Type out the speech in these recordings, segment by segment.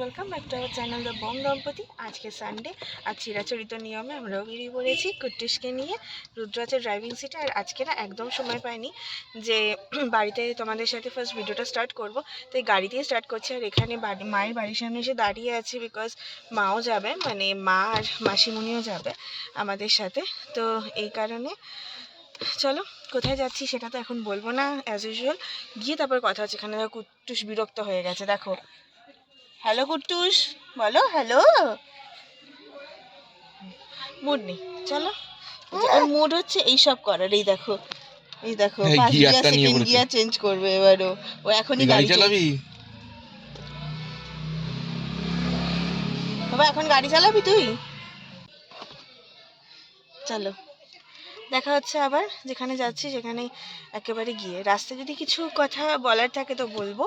Welcome back to our channel the Bong দম্পতি আজকে Sunday আর চিরাচরিত নিয়মে আমরাও বেরিয়ে পড়েছি কুট্টুসকে নিয়ে। রুদ্র আছে ড্রাইভিং সিটে আর আজকে না একদম সময় পাইনি যে বাড়িতে তোমাদের সাথে ফার্স্ট ভিডিওটা স্টার্ট করব। তো এই গাড়ি দিয়ে স্টার্ট করছি, আর এখানে বাড়ি, মায়ের বাড়ির সামনে এসে দাঁড়িয়ে আছি বিকজ মাও যাবে মানে মা আর মাসিমণিও যাবে আমাদের সাথে। তো এই কারণে চলো, কোথায় যাচ্ছি সেটা তো এখন বলব না অ্যাজ ইউজুয়াল গিয়ে তারপর কথা হচ্ছে, এখানে দেখো কুট্টুস বিরক্ত হয়ে গেছে, দেখো। হ্যালো কুট্টুস বলো হ্যালো। মুড নেই চলো। ওর মুড হচ্ছে এইসব করার এই দেখো এই দেখো এই first gear second gear change করবে এবারও। ও এখনই গাড়ি চালাবি? বাবা এখন গাড়ি চালাবি তুই? চলো। দেখা হচ্ছে আবার, যেখানে যাচ্ছি সেখানে একেবারে গিয়ে। রাস্তায় যদি কিছু কথা বলার থাকে তো বলব।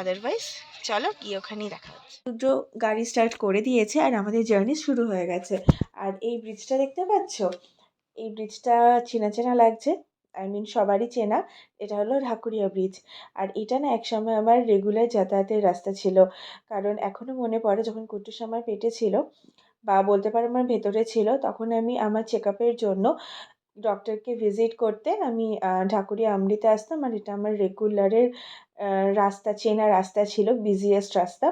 আদারওয়াইজ চলো গিয়ে ওখানেই দেখা হচ্ছে। রুদ্র গাড়ি স্টার্ট করে দিয়েছে আর আমাদের জার্নি শুরু হয়ে গেছে। আর এই ব্রিজটা দেখতে পাচ্ছ? এই ব্রিজটা চেনা চেনা লাগছে। আই মিন সবারই চেনা। এটা হলো ঢাকুরিয়া ব্রিজ আর এটা না একসময় আমার রেগুলার যাতায়াতের রাস্তা ছিল। কারণ এখনও মনে পড়ে যখন কুট্টুস আমার পেটে ছিল বা বলতে পারো আমার ভেতরে ছিল, তখন আমি আমার চেক জন্য ডক্টরকে ভিজিট করতে আমি ঢাকুরিয়া আমরিতে আসতাম আর এটা আমার রেগুলারের রাস্তা, চেনা রাস্তা ছিল বিজিয়েস্ট রাস্তা।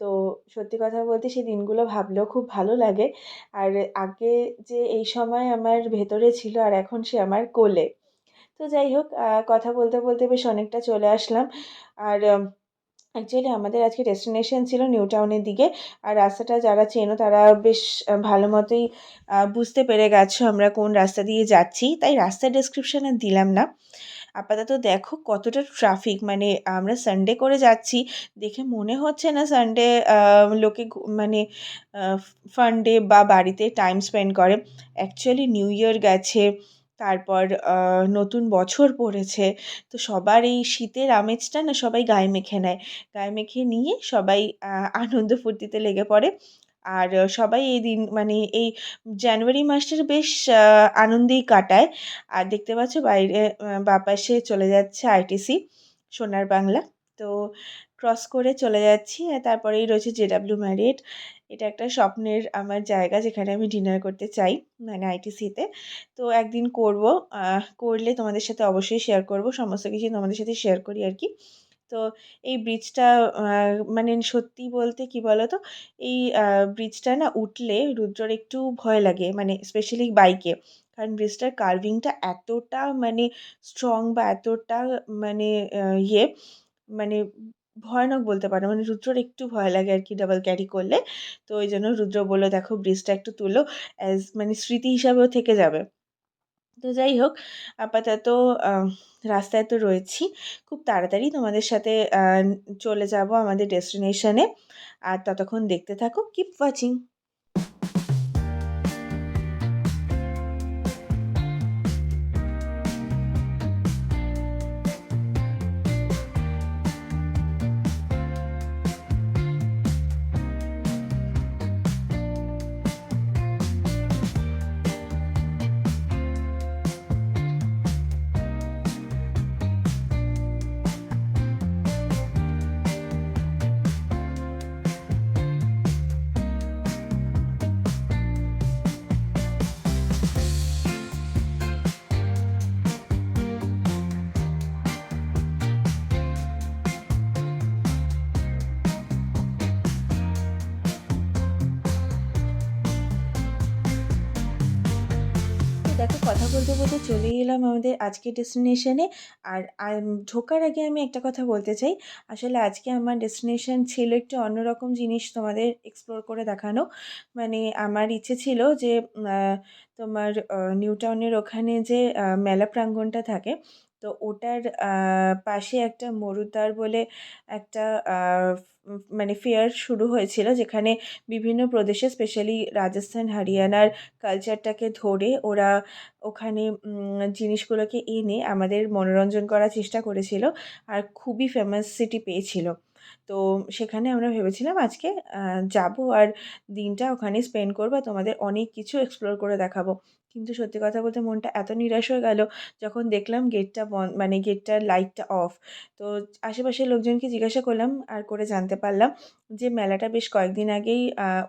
তো সত্যি কথা বলতে সেই দিনগুলো ভাবলেও খুব ভালো লাগে। আর আগে যে এই সময় আমার ভেতরে ছিল আর এখন সে আমার কোলে। তো যাই হোক কথা বলতে বলতে বেশ অনেকটা চলে আসলাম। আর অ্যাকচুয়ালি আমাদের আজকে ডেস্টিনেশন ছিল নিউ টাউনের দিকে। আর রাস্তাটা যারা চেনো, তারা বেশ ভালো মতোই বুঝতে পেরে গেছো আমরা কোন রাস্তা দিয়ে যাচ্ছি। তাই রাস্তার ডেসক্রিপশন দিলাম না। আপাতত দেখো কতটা ট্রাফিক মানে আমরা সানডে করে যাচ্ছি। দেখে মনে হচ্ছে না সানডে লোকে মানে ফান্ডে বা বাড়িতে টাইম স্পেন্ড করে। অ্যাকচুয়ালি নিউ ইয়ার গেছে। তারপর নতুন বছর পড়েছে। তো সবার এই শীতের আমেজটা না সবাই গায়ে মেখে নেয়। গায়ে মেখে নিয়ে সবাই আনন্দ ফুর্তিতে লেগে পড়ে। আর সবাই এই দিন মানে এই জানুয়ারি মাসটা বেশ আনন্দেই কাটায়। আর দেখতে পাচ্ছ বাইরে আহ, বাঁ পাশে চলে যাচ্ছে আইটিসি সোনার বাংলা। তো ক্রস করে চলে যাচ্ছি। আর তারপরেই রয়েছে জেডাব্লিউ ম্যারিয়েট এটা একটা স্বপ্নের আমার জায়গা যেখানে আমি ডিনার করতে চাই মানে আইটিসিতে তো। একদিন করব করলে তোমাদের সাথে অবশ্যই শেয়ার করব, সমস্ত কিছু তোমাদের সাথে শেয়ার করি আর কি। তো এই ব্রিজটা মানে সত্যি বলতে কি বলো তো এই ব্রিজটা না উঠলে রুদ্রর একটু ভয় লাগে মানে স্পেশালি বাইকে কারণ ব্রিজটার কার্ভিংটা এতটা মানে স্ট্রং বা এতটা মানে ইয়ে মানে ভয়ানক বলতে পারো। মানে রুদ্রর একটু ভয় লাগে আর কি ডাবল ক্যারি করলে। তো ওই জন্য রুদ্র বলল, দেখো ব্রিজটা একটু তুলো অ্যাজ মানে স্মৃতি হিসাবেও থেকে যাবে। তো যাই হোক, আপাতত রাস্তায় তো রয়েছি। খুব তাড়াতাড়ি তোমাদের সাথে চলে যাব আমাদের ডেস্টিনেশনে আর ততক্ষণ দেখতে থাকো। কিপ ওয়াচিং বলতে বলতে চলে এলাম আমাদের আজকে ডেস্টিনেশনে আর ঢোকার আগে আমি একটা কথা বলতে চাই। আসলে আজকে আমার ডেস্টিনেশন ছিল একটু অন্যরকম জিনিস তোমাদের এক্সপ্লোর করে দেখানো। মানে আমার ইচ্ছে ছিল যে তোমার নিউ টাউনের ওখানে যে মেলা প্রাঙ্গণটা থাকে তো ওটার পাশে একটা মরুদ্বার বলে একটা মানে ফেয়ার শুরু হয়েছিল যেখানে বিভিন্ন প্রদেশে, স্পেশালি রাজস্থান, হরিয়ানার কালচারটাকে ধরে ওরা ওখানে জিনিসগুলোকে এনে আমাদের মনোরঞ্জন করার চেষ্টা করেছিল আর খুবই ফেমাস সিটি পেয়েছিল। তো সেখানে আমরা ভেবেছিলাম আজকে যাব আর দিনটা ওখানে স্পেন্ড করব তোমাদের অনেক কিছু এক্সপ্লোর করে দেখাবো। কিন্তু সত্যি কথা বলতে মনটা এত নিরাশ হয়ে গেল যখন দেখলাম গেটটা বন মানে গেটটার লাইটটা অফ তো আশেপাশের লোকজনকে জিজ্ঞাসা করলাম আর করে জানতে পারলাম যে মেলাটা বেশ কয়েকদিন আগেই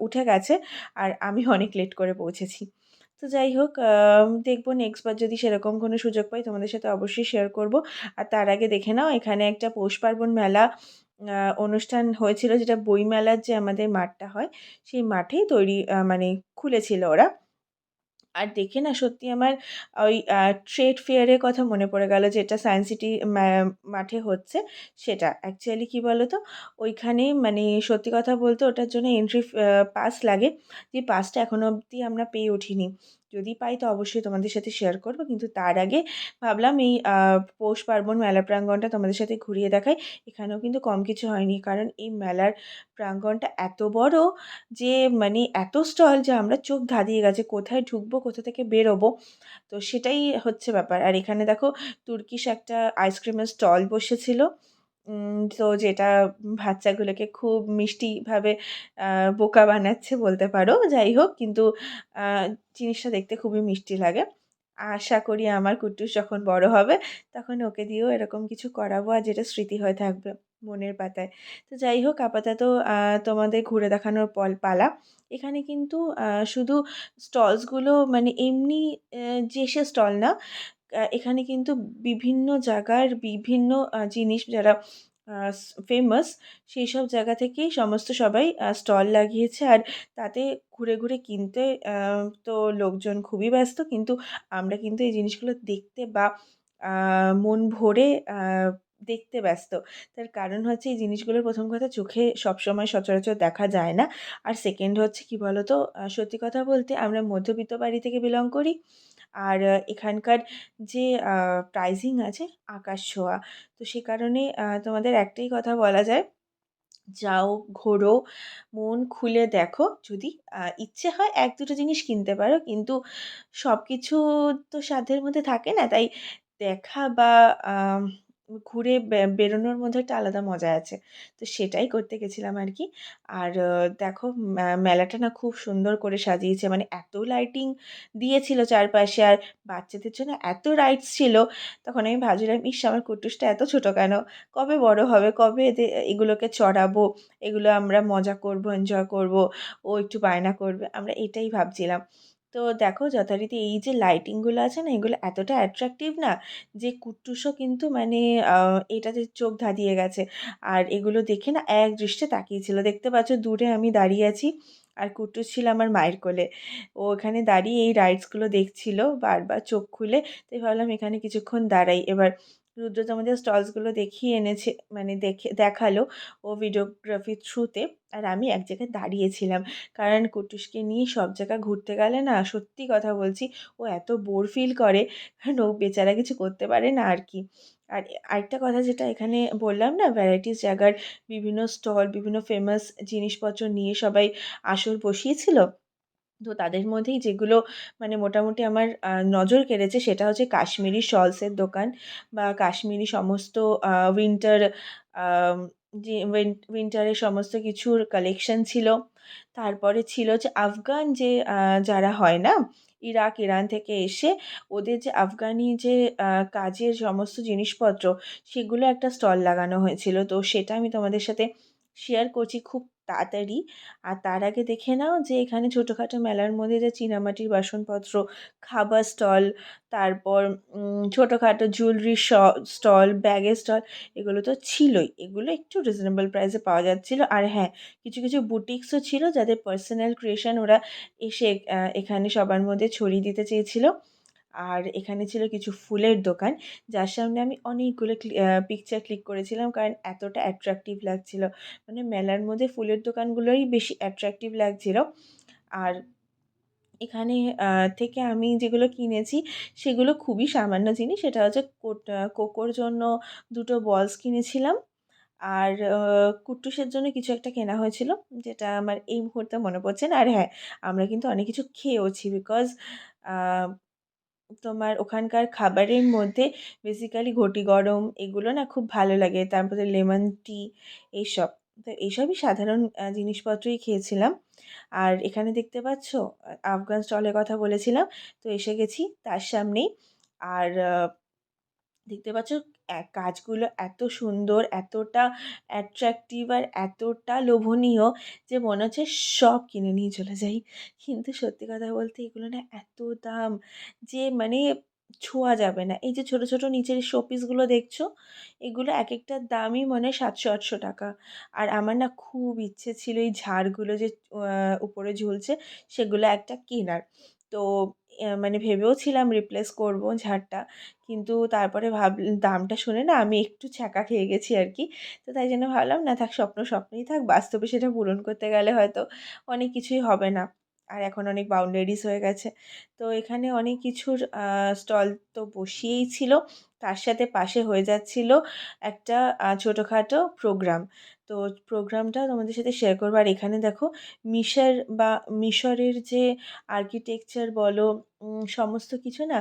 উঠে গেছে আর আমি অনেক লেট করে পৌঁছেছি। তো যাই হোক দেখব নেক্সট বার যদি সেরকম কোনো সুযোগ পাই তোমাদের সাথে অবশ্যই শেয়ার করব। আর তার আগে দেখে নাও এখানে একটা পৌষ পার্বণ মেলা অনুষ্ঠান হয়েছিল যেটা বইমেলার যে আমাদের মাঠটা হয়, সেই মাঠেই তৈরি মানে খুলেছিল ওরা। আর দেখে না সত্যি আমার ওই ট্রেড ফেয়ারের কথা মনে পড়ে গেল যেটা সায়েন্স সিটি মাঠে হচ্ছে সেটা। অ্যাকচুয়ালি কী বলো তো ওইখানে মানে সত্যি কথা বলতে ওটার জন্য এন্ট্রি পাস লাগে। যে পাসটা এখনও অবধি আমরা পেয়ে উঠিনি। যদি পাই তো অবশ্যই তোমাদের সাথে শেয়ার করব। কিন্তু তার আগে ভাবলাম এই পৌষ পার্বণ মেলা প্রাঙ্গণটা তোমাদের সাথে ঘুরিয়ে দেখাই। এখানেও কিন্তু কম কিছু হয়নি। কারণ এই মেলার প্রাঙ্গণটা এত বড় যে মানে এত স্টল যে আমরা চোখ ধাঁধিয়ে গেছে, কোথায় ঢুকবো, কোথা থেকে বেরোবো? তো সেটাই হচ্ছে ব্যাপার। আর এখানে দেখো, তুর্কিশ একটা আইসক্রিমের স্টল বসেছিল। তো যেটা বাচ্চাগুলোকে খুব মিষ্টিভাবে বোকা বানাচ্ছে বলতে পারো, যাই হোক, কিন্তু জিনিসটা দেখতে খুবই মিষ্টি লাগে। আশা করি আমার কুট্টুস যখন বড় হবে, তখন ওকে দিয়েও এরকম কিছু করাবো আর যেটা স্মৃতি হয়ে থাকবে মনের পাতায়। তো যাই হোক, আপাতত তোমাদের ঘুরে দেখানোর পল পালা। এখানে কিন্তু শুধু স্টলসগুলো মানে এমনি যে সে স্টল না এখানে কিন্তু বিভিন্ন জায়গার বিভিন্ন জিনিস যারা ফেমাস সেই সব জায়গা থেকেই সমস্ত সবাই স্টল লাগিয়েছে। আর তাতে ঘুরে ঘুরে কিনতে তো লোকজন খুবই ব্যস্ত। কিন্তু আমরা কিন্তু এই জিনিসগুলো দেখতে বা মন ভরে দেখতে ব্যস্ত। তার কারণ হচ্ছে এই জিনিসগুলোর প্রথম কথা, চোখে সবসময় সচরাচর দেখা যায় না। আর সেকেন্ড হচ্ছে কি বলতো সত্যি কথা বলতে আমরা মধ্যবিত্ত বাড়ি থেকে বিলং করি। আর এখানকার যে প্রাইজিং আছে, আকাশ ছোঁয়া, তো সে কারণে তোমাদের একটাই কথা বলা যায়, যাও ঘোরো, মন খুলে দেখো, যদি ইচ্ছে হয় এক দুটো জিনিস কিনতে পারো, কিন্তু সব কিছু তো সাধ্যের মধ্যে থাকে না, তাই দেখা বা ঘুরে বেরোনোর মধ্যে একটা আলাদা মজা আছে। তো সেটাই করতে গেছিলাম আর কি আর দেখো মেলাটা না খুব সুন্দর করে সাজিয়েছে। মানে এত লাইটিং দিয়েছিল চারপাশে আর বাচ্চাদের জন্য এত রাইডস ছিল। তখন আমি ভাবছিলাম, ইস, আমার কুটুসটা এত ছোটো কেন? কবে বড় হবে? কবে এদের এগুলোকে চড়াবো? এগুলো আমরা মজা করব এনজয় করব? ও একটু বায়না করবে? আমরা এটাই ভাবছিলাম। তো দেখো যথারীতি এই যে লাইটিংগুলো আছে না, এগুলো এতটা অ্যাট্রাকটিভ না যে কুট্টুসও কিন্তু মানে এটাতে চোখ ধাঁধিয়ে গেছে। আর এগুলো দেখে না এক দৃষ্টে তাকিয়েছিল। দেখতে পাচ্ছ দূরে আমি দাঁড়িয়ে আছি আর কুট্টুস ছিল আমার মায়ের কোলে। ও ওখানে দাঁড়িয়ে এই রাইডসগুলো দেখছিল বারবার চোখ খুলে। তাই ভাবলাম এখানে কিছুক্ষণ দাঁড়াই। এবার রুদ্র তো আমাদের স্টলসগুলো দেখিয়ে এনেছে মানে দেখে, দেখাল ও ভিডিওগ্রাফির থ্রুতে। আর আমি এক জায়গায় দাঁড়িয়েছিলাম কারণ কুটুসকে নিয়ে সব জায়গা ঘুরতে গেলে না, সত্যি কথা বলছি, ও এত বোর ফিল করে। কারণ ও বেচারা কিছু করতে পারে না আর কি। আর আরেকটা কথা যেটা এখানে বললাম না ভ্যারাইটিস জায়গার বিভিন্ন স্টল, বিভিন্ন ফেমাস জিনিসপত্র নিয়ে সবাই আসর বসিয়েছিল তো তাদের মধ্যেই যেগুলো মানে মোটামুটি আমার নজর কেড়েছে সেটা হচ্ছে কাশ্মীরি শলসের দোকান বা কাশ্মীরি সমস্ত উইন্টার যে উইন্টারের সমস্ত কিছুর কালেকশন ছিল। তারপরে ছিল যে আফগান যে যারা হয় না, ইরাক, ইরান থেকে এসে ওদের যে আফগানি যে কাজের সমস্ত জিনিসপত্র, সেগুলো একটা স্টল লাগানো হয়েছিল। তো সেটা আমি তোমাদের সাথে শেয়ার করছি। খুব তাড়াতাড়ি। আর তার আগে দেখে নাও যে এখানে ছোটোখাটো মেলার মধ্যে যে চীনামাটির বাসনপত্র, খাবার স্টল, তারপর ছোটোখাটো জুয়েলারি স্টল ব্যাগের স্টল এগুলো তো ছিলই। এগুলো একটু রিজনেবল প্রাইসে পাওয়া যাচ্ছিল। আর হ্যাঁ কিছু কিছু বুটিক্সও ছিল যাদের পার্সোনাল ক্রিয়েশন ওরা এসে এখানে সবার মধ্যে ছড়িয়ে দিতে চেয়েছিলো। আর এখানে ছিল কিছু ফুলের দোকান, যার সামনে আমি অনেকগুলো পিকচার ক্লিক করেছিলাম কারণ এতটা অ্যাট্রাকটিভ লাগছিল। মানে মেলার মধ্যে ফুলের দোকানগুলোই বেশি অ্যাট্রাকটিভ লাগছিল। আর এখানে থেকে আমি যেগুলো কিনেছি, সেগুলো খুবই সামান্য জিনিস, সেটা হচ্ছে কোকোর জন্য দুটো বলস কিনেছিলাম। আর কুট্টুসের জন্য কিছু একটা কেনা হয়েছিল, যেটা আমার এই মুহূর্তে মনে পড়ছে না। আর হ্যাঁ আমরা কিন্তু অনেক কিছু খেয়েওছি বিকজ তোমার ওখানকার খাবারের মধ্যে বেসিক্যালি ঘটি গরম এগুলো না খুব ভালো লাগে। তারপরে লেমন টি এইসব। তো এইসবই সাধারণ জিনিসপত্রই খেয়েছিলাম। আর এখানে দেখতে পাচ্ছ, আফগান স্টলের কথা বলেছিলাম। তো এসে গেছি তার সামনেই। আর দেখতে পাচ্ছ কাজগুলো এত সুন্দর, এতটা অ্যাট্রাকটিভ আর এতটা লোভনীয় যে মনে হচ্ছে সব কিনে নিয়ে চলে যাই। কিন্তু সত্যি কথা বলতে এগুলো না এত দাম যে মানে ছোঁয়া যাবে না। এই যে ছোটো ছোটো নিচের শোপিসগুলো দেখছ, এগুলো এক একটার দামই মনে সাতশো, আটশো টাকা। আর আমার না খুব ইচ্ছে ছিল এই ঝাড়গুলো যে উপরে ঝুলছে সেগুলো একটা কেনার। তো মানে ভেবেও ছিলাম রিপ্লেস করব ঝাড়টা। কিন্তু তারপরে ভাব, দামটা শুনে না আমি একটু ছ্যাঁকা খেয়ে গেছি আর কি তো তাই জন্য ভাবলাম, না থাক, স্বপ্ন স্বপ্নই থাক, বাস্তবে সেটা পূরণ করতে গেলে হয়তো অনেক কিছুই হবে না। আর এখন অনেক বাউন্ডারিজ হয়ে গেছে। তো এখানে অনেক কিছুর স্টল তো বসিয়েই ছিল, তার সাথে পাশে হয়ে যাচ্ছিল একটা ছোটোখাটো প্রোগ্রাম তো প্রোগ্রামটা তোমাদের সাথে শেয়ার করব। আর এখানে দেখো, মিশর বা মিশরের যে আর্কিটেকচার বলো সমস্ত কিছু না,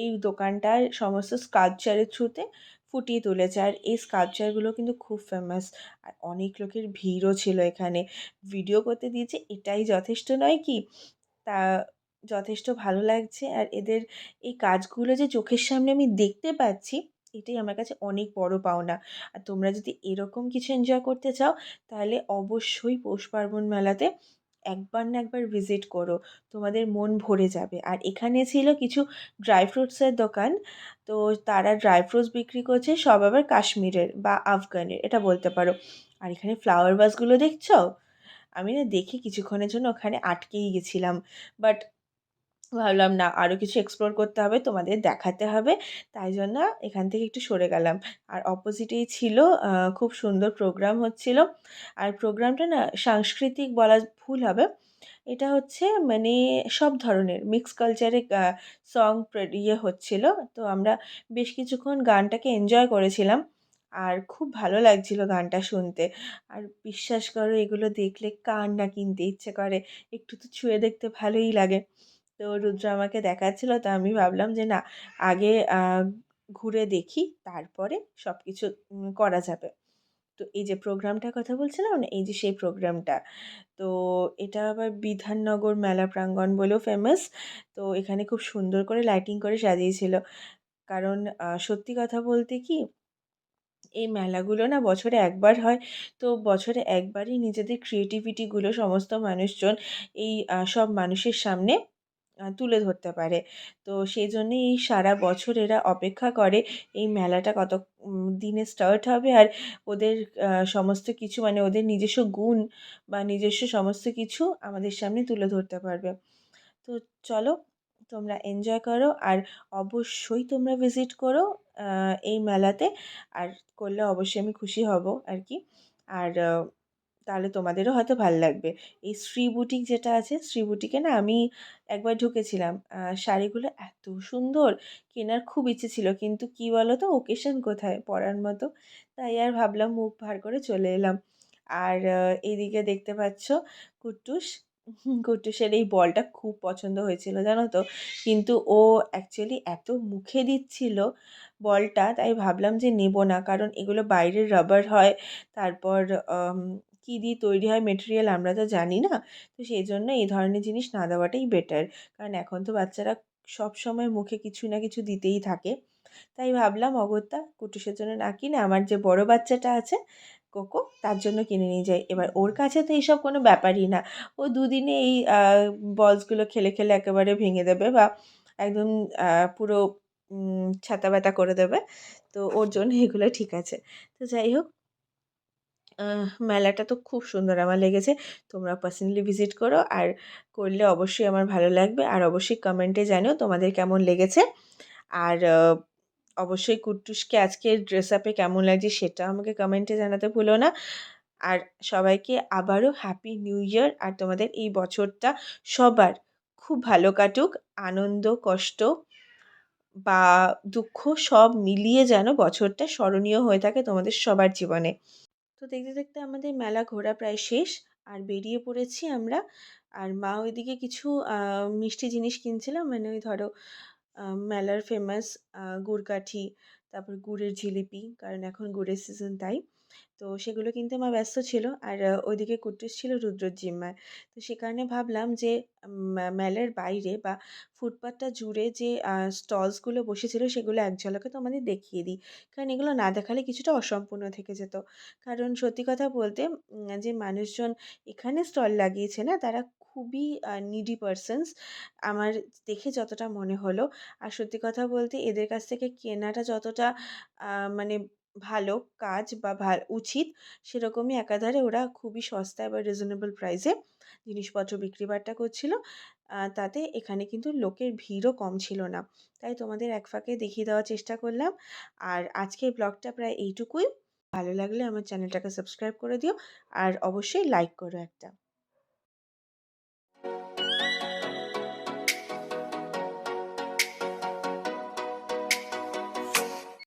এই দোকানটার সমস্ত স্কাল্পচারের থ্রুতে ফুটিয়ে তুলেছে। আর এই স্কাল্পচারগুলো কিন্তু খুব ফেমাস আর অনেক লোকের ভিড়ও ছিল এখানে। ভিডিও করতে দিয়েছে, এটাই যথেষ্ট নয় কি, তা যথেষ্ট ভালো লাগছে। আর এদের এই কাজগুলো যে চোখের সামনে আমি দেখতে পাচ্ছি এটাই আমার কাছে অনেক বড় পাওনা। আর তোমরা যদি এরকম কিছু এনজয় করতে চাও, তাহলে অবশ্যই পৌষ পার্বণ মেলাতে একবার না একবার ভিজিট করো। তোমাদের মন ভরে যাবে। আর এখানে ছিল কিছু ড্রাই ফ্রুটসের দোকান। তো তারা ড্রাই ফ্রুটস বিক্রি করছে, সব আবার কাশ্মীরের বা আফগানের, এটা বলতে পারো। আর এখানে ফ্লাওয়ার বাসগুলো দেখছ? আমি না দেখে কিছুক্ষণের জন্য ওখানে আটকেই গেছিলাম। বাট ভাবলাম, না আরও কিছু এক্সপ্লোর করতে হবে, তোমাদের দেখাতে হবে। তাই জন্য এখান থেকে একটু সরে গেলাম। আর অপোজিটেই ছিল খুব সুন্দর প্রোগ্রাম হচ্ছিল। আর প্রোগ্রামটা না সাংস্কৃতিক বলা ভুল হবে। এটা হচ্ছে মানে সব ধরনের মিক্স কালচারে সং ইয়ে হচ্ছিল। তো আমরা বেশ কিছুক্ষণ গানটাকে এনজয় করেছিলাম। আর খুব ভালো লাগছিল গানটা শুনতে। আর বিশ্বাস করো, এগুলো দেখলে কার না কিনতে ইচ্ছে করে? একটু তো ছুঁয়ে দেখতে ভালোই লাগে। তো রুদ্র আমাকে দেখাচ্ছিল, তো আমি ভাবলাম যে না, আগে ঘুরে দেখি, তারপরে সব কিছু করা যাবে। তো এই যে প্রোগ্রামটার কথা বলছিলাম না, এই যে সেই প্রোগ্রামটা, তো এটা আবার বিধাননগর মেলা প্রাঙ্গণ বলেও ফেমাস তো এখানে খুব সুন্দর করে লাইটিং করে সাজিয়েছিল। কারণ সত্যি কথা বলতে কি, এই মেলাগুলো না বছরে একবার হয়, তো বছরে একবারই নিজেদের ক্রিয়েটিভিটিগুলো সমস্ত মানুষজন, এই সব মানুষের সামনে তুলে ধরতে পারে। তো সেই জন্যেই এই সারা বছর এরা অপেক্ষা করে এই মেলাটা কত দিনে স্টার্ট হবে আর ওদের সমস্ত কিছু মানে ওদের নিজস্ব গুণ বা নিজস্ব সমস্ত কিছু আমাদের সামনে তুলে ধরতে পারবে। তো চলো তোমরা এনজয় করো আর অবশ্যই তোমরা ভিজিট করো এই মেলাতে। আর করলে অবশ্যই আমি খুশি হব আর কি। আর তাহলে তোমাদেরও হয়তো ভালো লাগবে। এই শ্রী বুটিক যেটা আছে, শ্রী বুটিকে না আমি একবার ঢুকেছিলাম। শাড়িগুলো এত সুন্দর, কেনার খুব ইচ্ছে ছিল। কিন্তু কি বলো তো ওকেশন কোথায়? পরার মতো। তাই আর ভাবলাম মুখ ভার করে চলে এলাম। আর এইদিকে দেখতে পাচ্ছ কুট্টুস। কুট্টুসের এই বলটা খুব পছন্দ হয়েছিল, জানো তো? কিন্তু ও অ্যাকচুয়ালি এত মুখে দিচ্ছিল বলটা, তাই ভাবলাম যে নেব না। কারণ এগুলো বাইরের রাবার হয়। তারপর কী দিয়ে তৈরি হয় মেটেরিয়াল আমরা তো জানি না। তো সেই জন্য এই ধরনের জিনিস না দেওয়াটাই বেটার কারণ এখন তো বাচ্চারা সব সময় মুখে কিছু না কিছু দিতেই থাকে। তাই ভাবলাম অগত্যা কুটুসের জন্য না কিনে আমার যে বড় বাচ্চাটা আছে, কোকো, তার জন্য কিনে নিয়ে যাই। এবার ওর কাছে তো এইসব কোনো ব্যাপারই না। ও দুদিনে এই বলসগুলো খেলে খেলে একেবারে ভেঙে দেবে বা একদম পুরো ছাতা ব্যথা করে দেবে। তো ওর জন্য এগুলো ঠিক আছে। তো যাই হোক মেলাটা তো খুব সুন্দর আমার লেগেছে। তোমরা পার্সোনালি ভিজিট করো আর করলে অবশ্যই আমার ভালো লাগবে। আর অবশ্যই কমেন্টে জানিও তোমাদের কেমন লেগেছে। আর অবশ্যই কুট্টুসকে আজকে ড্রেস আপে কেমন লাগছে সেটা আমাকে কমেন্টে জানাতে ভুলো না। আর সবাইকে আবারও হ্যাপি নিউ ইয়ার আর তোমাদের এই বছরটা সবার খুব ভালো কাটুক, আনন্দ, কষ্ট বা দুঃখ সব মিলিয়ে যেন বছরটা স্মরণীয় হয়ে থাকে তোমাদের সবার জীবনে। তো দেখতে দেখতে আমাদের মেলা ঘোরা প্রায় শেষ। আর বেরিয়ে পড়েছি আমরা। আর মা ওইদিকে কিছু মিষ্টি জিনিস কিনছিলাম। মানে ওই ধরো মেলার ফেমাস গুড়কাঠি। তারপর গুড়ের জিলিপি, কারণ এখন গুড়ের সিজন তাই। তো সেগুলো কিনতে মা ব্যস্ত ছিল। আর ওইদিকে কুট্টিস ছিল রুদ্রর জিম্মায়। তো সে কারণে ভাবলাম যে মেলার বাইরে বা ফুটপাথটা জুড়ে যে স্টলসগুলো বসেছিল, সেগুলো এক ঝলকে তোমাদের দেখিয়ে দিই। কারণ এগুলো না দেখালে কিছুটা অসম্পূর্ণ থেকে যেত। কারণ সত্যি কথা বলতে যে মানুষজন এখানে স্টল লাগিয়েছে না, তারা খুবই নিডি পারসনস আমার দেখে যতটা মনে হলো। আর সত্যি কথা বলতে এদের কাছ থেকে কেনাটা যতটা মানে ভালো কাজ বা উচিত, সেরকমই একাধারে ওরা খুবই সস্তায় বা রিজনেবল প্রাইসে জিনিসপত্র বিক্রি বাট্টা করছিল। তাতে এখানে কিন্তু লোকের ভিড়ও কম ছিল না। তাই তোমাদের এক ফাঁকে দেখিয়ে দেওয়ার চেষ্টা করলাম। আর আজকের ব্লগটা প্রায় এইটুকুই। ভালো লাগলে আমার চ্যানেলটাকে সাবস্ক্রাইব করে দিও। আর অবশ্যই লাইক করো একটা।